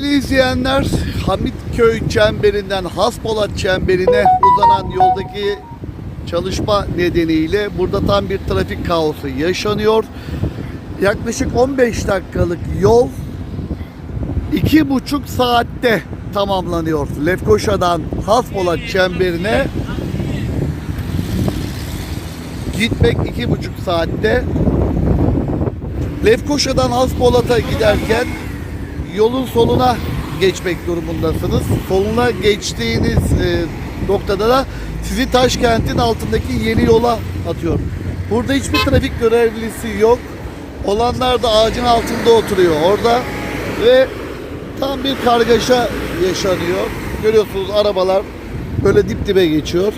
izleyenler Hamitköy çemberinden Haspolat çemberine uzanan yoldaki çalışma nedeniyle burada tam bir trafik kaosu yaşanıyor. Yaklaşık 15 dakikalık yol iki buçuk saatte tamamlanıyor. Lefkoşa'dan Haspolat çemberine gitmek iki buçuk saatte. Lefkoşa'dan Haspolat'a giderken yolun soluna geçmek durumundasınız. Soluna geçtiğiniz e, noktada da sizi Taşkent'in altındaki yeni yola atıyor. Burada hiçbir trafik görevlisi yok. Olanlar da ağacın altında oturuyor orada ve tam bir kargaşa yaşanıyor. Görüyorsunuz arabalar böyle dip dibe geçiyor.